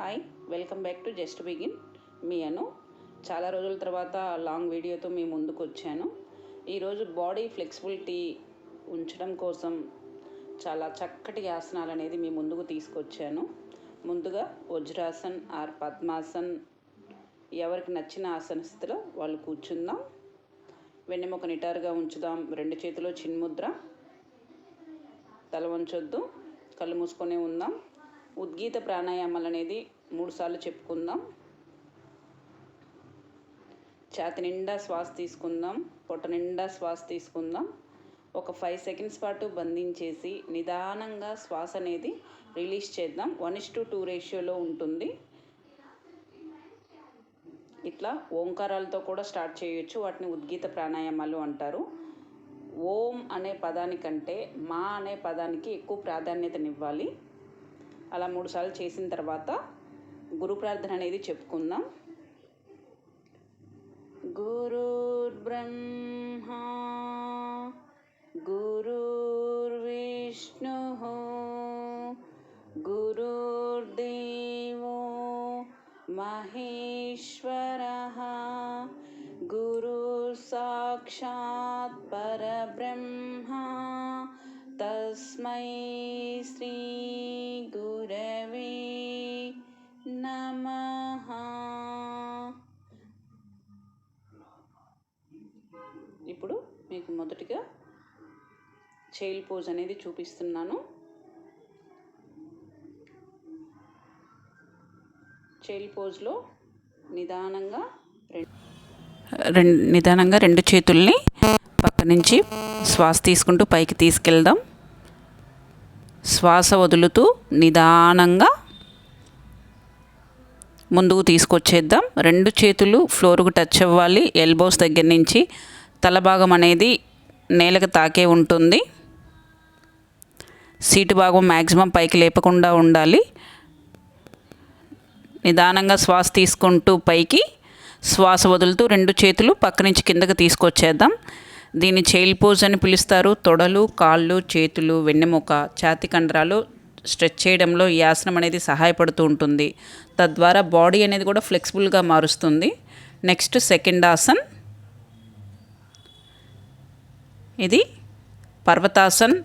Hi welcome back to just begin మీ అను చాలా రోజుల తర్వాత లాంగ్ వీడియోతో మీ ముందుకు వచ్చాను. ఈరోజు బాడీ ఫ్లెక్సిబిలిటీ ఉంచడం కోసం చాలా చక్కటి ఆసనాలు అనేది మీ ముందుకు తీసుకొచ్చాను. ముందుగా వజ్రాసన్ ఆర్ పద్మాసన్ ఎవరికి నచ్చిన ఆసన స్థితిలో వాళ్ళు కూర్చుందాం. వెన్నెముక నిటారుగా ఉంచుదాం. రెండు చేతిలో చిన్ముద్ర. తల వంచొద్దు. కళ్ళు మూసుకొని ఉందాం. ఉద్గీత ప్రాణాయామాలు అనేది మూడుసార్లు చెప్పుకుందాం. ఛాతి నిండా శ్వాస తీసుకుందాం పొట్ట నిండా శ్వాస తీసుకుందాం. ఒక ఫైవ్ సెకండ్స్ పాటు బంధించేసి నిదానంగా శ్వాస అనేది రిలీజ్ చేద్దాం. వన్ ఇస్ టు టూ రేషియోలో ఉంటుంది. ఇట్లా ఓంకారాలతో కూడా స్టార్ట్ చేయొచ్చు. వాటిని ఉద్గీత ప్రాణాయామాలు అంటారు. ఓం అనే పదానికంటే మా అనే పదానికి ఎక్కువ ప్రాధాన్యతనివ్వాలి. అలా మూడుసార్లు చేసిన తర్వాత గురు ప్రార్థన అనేది చెప్పుకుందాం. గురుర్బ్రహ్మా గురుర్విష్ణు గురుర్దేవో మహేశ్వర గురు సాక్షాత్ పరబ్రహ్మ తస్మై శ్రీ గురవే నమః. ఇప్పుడు మీకు మొదటిగా చైల్డ్ పోజ్ అనేది చూపిస్తున్నాను. చైల్డ్ పోజ్లో నిదానంగా రెండు నిదానంగా రెండు చేతుల్ని పక్క నుంచి శ్వాస తీసుకుంటూ పైకి తీసుకెళ్దాం. శ్వాస వదులుతూ నిదానంగా ముందుకు తీసుకొచ్చేద్దాం. రెండు చేతులు ఫ్లోర్కు టచ్ అవ్వాలి. ఎల్బోస్ దగ్గర నుంచి తల భాగం అనేది నేలకు తాకే ఉంటుంది. సీటు భాగం మ్యాక్సిమం పైకి లేపకుండా ఉండాలి. నిదానంగా శ్వాస తీసుకుంటూ పైకి శ్వాస వదులుతూ రెండు చేతులు పక్క నుంచి కిందకి తీసుకొచ్చేద్దాం. దీన్ని చైల్ పోజ్ అని పిలుస్తారు. తొడలు కాళ్ళు చేతులు వెన్నెముక ఛాతి కండరాలు స్ట్రెచ్ చేయడంలో ఈ ఆసనం అనేది సహాయపడుతూ ఉంటుంది. తద్వారా బాడీ అనేది కూడా ఫ్లెక్సిబుల్గా మారుస్తుంది. నెక్స్ట్ సెకండ్ ఆసన్. ఇది పర్వతాసన్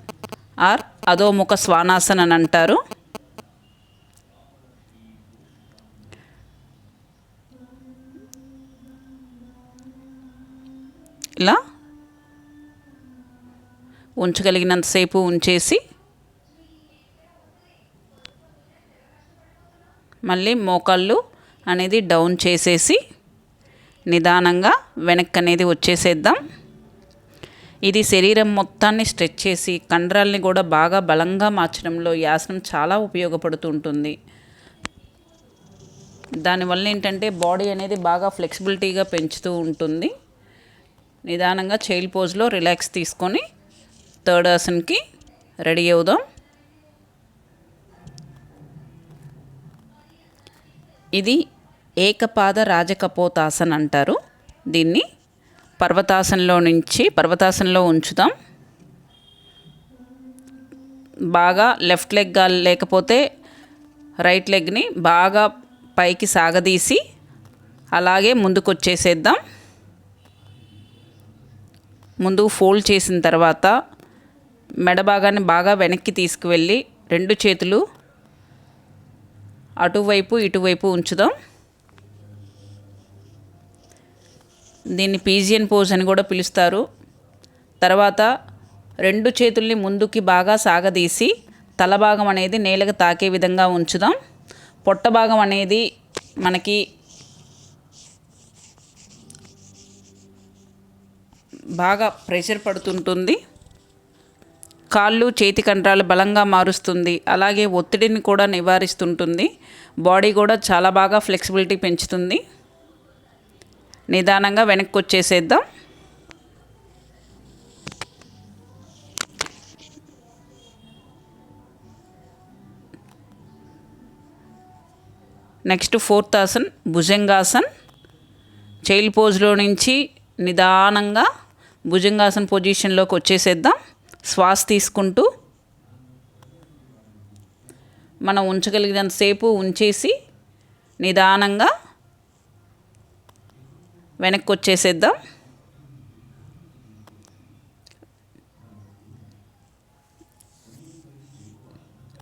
ఆర్ అధోముఖ శ్వానాసన్ అని అంటారు. ఇలా ఉంచగలిగినంతసేపు ఉంచేసి మళ్ళీ మోకాళ్ళు అనేది డౌన్ చేసేసి నిదానంగా వెనక్కి అనేది వచ్చేసేద్దాం. ఇది శరీరం మొత్తాన్ని స్ట్రెచ్ చేసి కండరాల్ని కూడా బాగా బలంగా మార్చడంలో యాసనం చాలా ఉపయోగపడుతూ ఉంటుంది. దానివల్ల ఏంటంటే బాడీ అనేది బాగా ఫ్లెక్సిబిలిటీగా పెంచుతూ ఉంటుంది. నిదానంగా చైల్డ్ పోజ్లో రిలాక్స్ తీసుకొని థర్డ్ ఆసన్కి రెడీ అవుదాం. ఇది ఏకపాద రాజకపోతాసన్ అంటారు. దీన్ని పర్వతాసనలో నుంచి పర్వతాసనలో ఉంచుదాం బాగా లెఫ్ట్ లెగ్ లేకపోతే రైట్ లెగ్ని బాగా పైకి సాగదీసి అలాగే ముందుకు వచ్చేసేద్దాం ముందు ఫోల్డ్ చేసిన తర్వాత మెడ భాగాన్ని బాగా వెనక్కి తీసుకువెళ్ళి రెండు చేతులు అటువైపు ఇటువైపు ఉంచుదాం. దీన్ని పీజియన్ పోజ్ అని కూడా పిలుస్తారు. తర్వాత రెండు చేతుల్ని ముందుకి బాగా సాగదీసి తల భాగం అనేది నేలకు తాకే విధంగా ఉంచుదాం. పొట్ట భాగం అనేది మనకి బాగా ప్రెషర్ పడుతుంటుంది. కాళ్ళు చేతి కండరాలు బలంగా మారుస్తుంది. అలాగే ఒత్తిడిని కూడా నివారిస్తుంటుంది. బాడీ కూడా చాలా బాగా ఫ్లెక్సిబిలిటీ పెంచుతుంది. నిదానంగా వెనక్కి వచ్చేసేద్దాం. నెక్స్ట్ ఫోర్త్ ఆసన్ భుజంగాసన్. చైల్డ్ పోజ్లో నుంచి నిదానంగా భుజంగాసన్ పొజిషన్లోకి వచ్చేసేద్దాం. శ్వాస తీసుకుంటూ మనం ఉంచగలిగినంతసేపు ఉంచేసి నిదానంగా వెనక్కి వచ్చేసేద్దాం.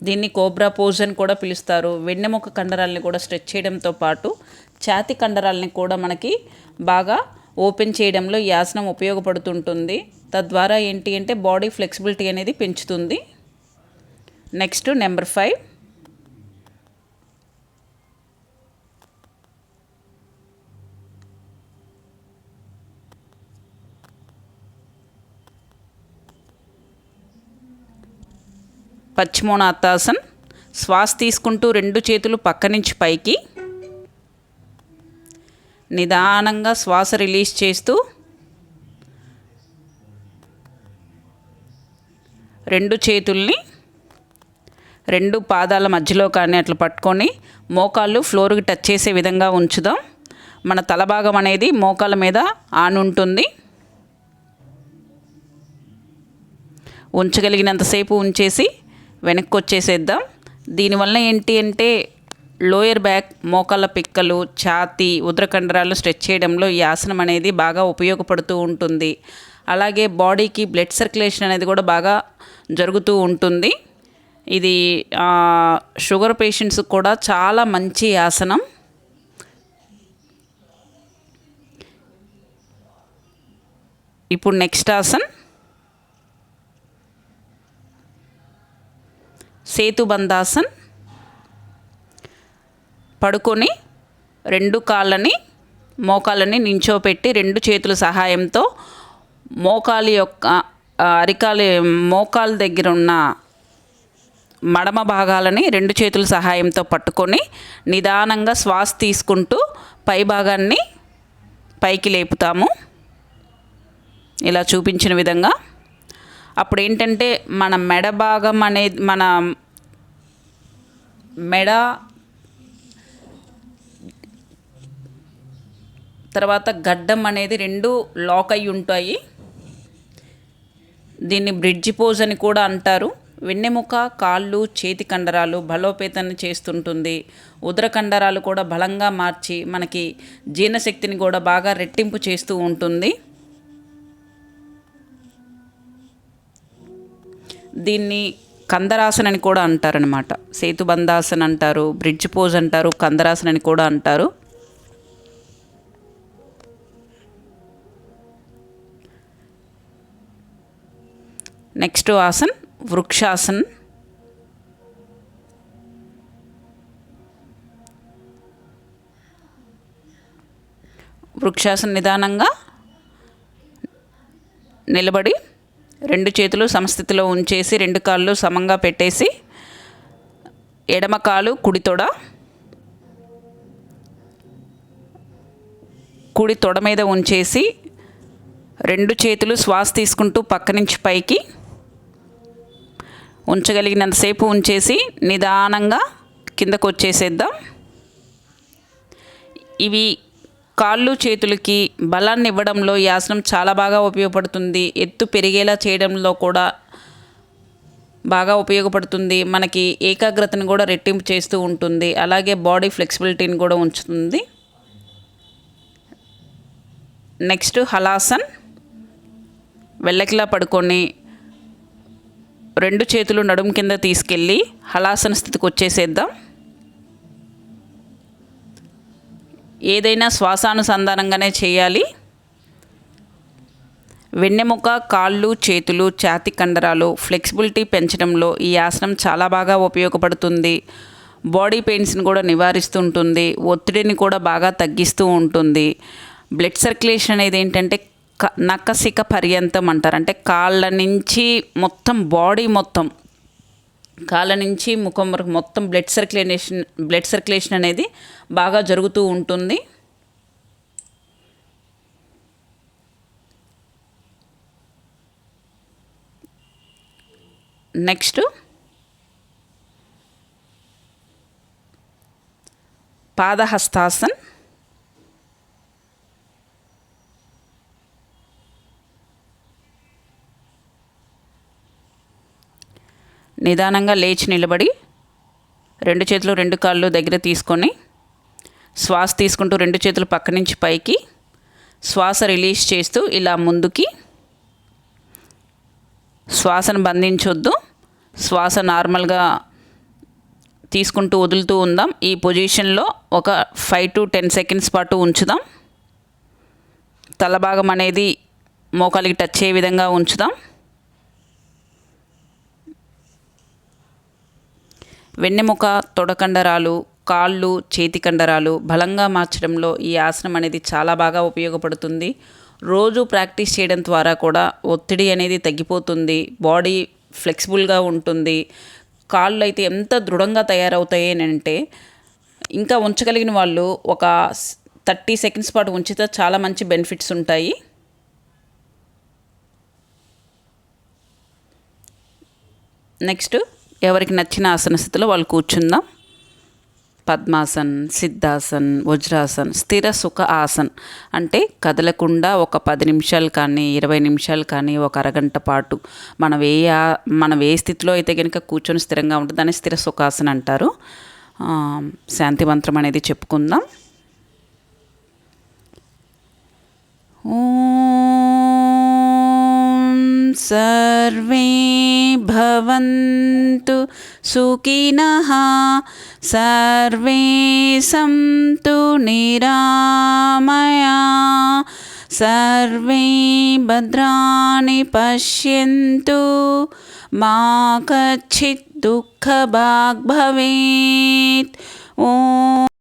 దీన్ని కోబ్రా పోజ్ అని కూడా పిలుస్తారు. వెన్నెముక కండరాలని కూడా స్ట్రెచ్ చేయడంతో పాటు ఛాతి కండరాలని కూడా మనకి బాగా ఓపెన్ చేయడంలో ఈ ఆసనం ఉపయోగపడుతుంటుంది. తద్వారా ఏంటి అంటే బాడీ ఫ్లెక్సిబిలిటీ అనేది పెంచుతుంది. Next number five. పశ్చిమోనాథాసన్ శ్వాస తీసుకుంటూ రెండు చేతులు పక్క నుంచి పైకి. నిదానంగా శ్వాస రిలీజ్ చేస్తూ రెండు చేతుల్ని రెండు పాదాల మధ్యలో కానీ అట్లా పట్టుకొని మోకాళ్ళు ఫ్లోర్కి టచ్ చేసే విధంగా ఉంచుదాం. మన తలభాగం అనేది మోకాళ్ళ మీద ఆన్ ఉంటుంది ఉంచగలిగినంతసేపు ఉంచేసి వెనక్కి వచ్చేసేద్దాం. దీనివల్ల ఏంటి అంటే లోయర్ బ్యాక్ మోకాళ్ళ పిక్కలు ఛాతీ ఉదరకండరాలు స్ట్రెచ్ చేయడంలో ఈ ఆసనం అనేది బాగా ఉపయోగపడుతూ ఉంటుంది. అలాగే బాడీకి బ్లడ్ సర్క్యులేషన్ అనేది కూడా బాగా జరుగుతూ ఉంటుంది. ఇది షుగర్ పేషెంట్స్కి కూడా చాలా మంచి ఆసనం. ఇప్పుడు నెక్స్ట్ ఆసన్. సేతుబంధాసన్. పడుకొని రెండు కాళ్ళని మోకాళ్ళని నించోపెట్టి రెండు చేతుల సహాయంతో మోకాలి యొక్క అరికాలి మోకాలు దగ్గర ఉన్న మడమ భాగాలని రెండు చేతుల సహాయంతో పట్టుకొని నిదానంగా శ్వాస తీసుకుంటూ పై భాగాన్ని పైకి లేపుతాము. ఇలా చూపించిన విధంగా. అప్పుడు ఏంటంటే మన మెడ భాగం అనేది మన మెడ తర్వాత గడ్డం అనేది రెండు లాక్ అయి ఉంటాయి. దీన్ని బ్రిడ్జ్ పోజ్ అని కూడా అంటారు. వెన్నెముక కాళ్ళు చేతి కండరాలు బలోపేతాన్ని చేస్తుంటుంది. ఉదర కండరాలు కూడా బలంగా మార్చి మనకి జీర్ణశక్తిని కూడా బాగా రెట్టింపు చేస్తూ ఉంటుంది. దీన్ని కందరాసన అని కూడా అంటారనమాట సేతుబంధాసన్ అంటారు బ్రిడ్జ్ పోజ్ అంటారు కందరాసన అని కూడా అంటారు. నెక్స్ట్ ఆసన్ వృక్షాసన్ వృక్షాసన్ నిదానంగా నిలబడి రెండు చేతులు సమస్థితిలో ఉంచేసి రెండు కాళ్ళు సమంగా పెట్టేసి ఎడమ కాలు కుడి తొడ కుడి తొడ మీద ఉంచేసి రెండు చేతులు శ్వాస తీసుకుంటూ పక్క నుంచి పైకి ఉంచగలిగినంతసేపు ఉంచేసి నిదానంగా కిందకు వచ్చేసేద్దాం ఇవి కాళ్ళు చేతులకి బలాన్ని ఇవ్వడంలో ఈ ఆసనం చాలా బాగా ఉపయోగపడుతుంది. ఎత్తు పెరిగేలా చేయడంలో కూడా బాగా ఉపయోగపడుతుంది. మనకి ఏకాగ్రతను కూడా రెట్టింపు చేస్తూ ఉంటుంది. అలాగే బాడీ ఫ్లెక్సిబిలిటీని కూడా ఉంచుతుంది. నెక్స్ట్ హలాసన్. వెళ్ళకిలా పడుకొని రెండు చేతులు నడుము కింద తీసుకెళ్ళి హలాసన స్థితికి వచ్చేసేద్దాం. ఏదైనా శ్వాసానుసంధానంగానే చేయాలి. వెన్నెముక కాళ్ళు చేతులు ఛాతి కండరాలు ఫ్లెక్సిబిలిటీ పెంచడంలో ఈ ఆసనం చాలా బాగా ఉపయోగపడుతుంది. బాడీ పెయిన్స్ని కూడా నివారిస్తుంటుంది ఒత్తిడిని కూడా బాగా తగ్గిస్తూ ఉంటుంది. బ్లడ్ సర్క్యులేషన్ అనేది ఏంటంటే నక్కసిక పర్యంతం అంటారు. అంటే కాళ్ళ నుంచి మొత్తం బాడీ మొత్తం కాళ్ళ నుంచి ముఖం వరకు మొత్తం బ్లడ్ సర్క్యులేషన్ బ్లడ్ సర్క్యులేషన్ అనేది బాగా జరుగుతూ ఉంటుంది. నెక్స్ట్. పాదహస్తాసన్. నిదానంగా లేచి నిలబడి రెండు చేతులు రెండు కాళ్ళు దగ్గర తీసుకొని శ్వాస తీసుకుంటూ రెండు చేతులు పక్క నుంచి పైకి శ్వాస రిలీజ్ చేస్తూ ఇలా ముందుకి శ్వాసను బంధించొద్దు. శ్వాస నార్మల్గా తీసుకుంటూ వదులుతూ ఉందాం. ఈ పొజిషన్లో ఒక ఫైవ్ టు టెన్ సెకండ్స్ పాటు ఉంచుదాం. తలభాగం అనేది మోకాలికి టచ్ అయ్యే విధంగా ఉంచుదాం. వెన్నెముక తొడకండరాలు కాళ్ళు చేతి కండరాలు బలంగా మార్చడంలో ఈ ఆసనం అనేది చాలా బాగా ఉపయోగపడుతుంది. రోజు ప్రాక్టీస్ చేయడం ద్వారా కూడా ఒత్తిడి అనేది తగ్గిపోతుంది. బాడీ ఫ్లెక్సిబుల్గా ఉంటుంది. కాళ్ళు అయితే ఎంత దృఢంగా తయారవుతాయి అంటే ఇంకా ఉంచగలిగిన వాళ్ళు ఒక థర్టీ సెకండ్స్ పాటు ఉంచితే చాలా మంచి బెనిఫిట్స్ ఉంటాయి. నెక్స్ట్ ఎవరికి నచ్చిన ఆసన స్థితిలో వాళ్ళు కూర్చుందాం. పద్మాసన్ సిద్ధాసన్ వజ్రాసన్ స్థిర సుఖ ఆసన్. అంటే కదలకుండా ఒక పది నిమిషాలు కానీ ఇరవై నిమిషాలు కానీ ఒక అరగంట పాటు మనం ఏ ఆ- మనం ఏ స్థితిలో అయితే కనుక కూర్చొని స్థిరంగా ఉంటుంది దాన్ని స్థిర సుఖాసన అంటారు. శాంతి మంత్రం అనేది చెప్పుకుందాం. ఓ सर्वे भवन्तु सुखिनः सर्वे सन्तु निरामया सर्वे भद्राणि पश्यन्तु मा कच्चित् दुःखभाग् भवेत्। ॐ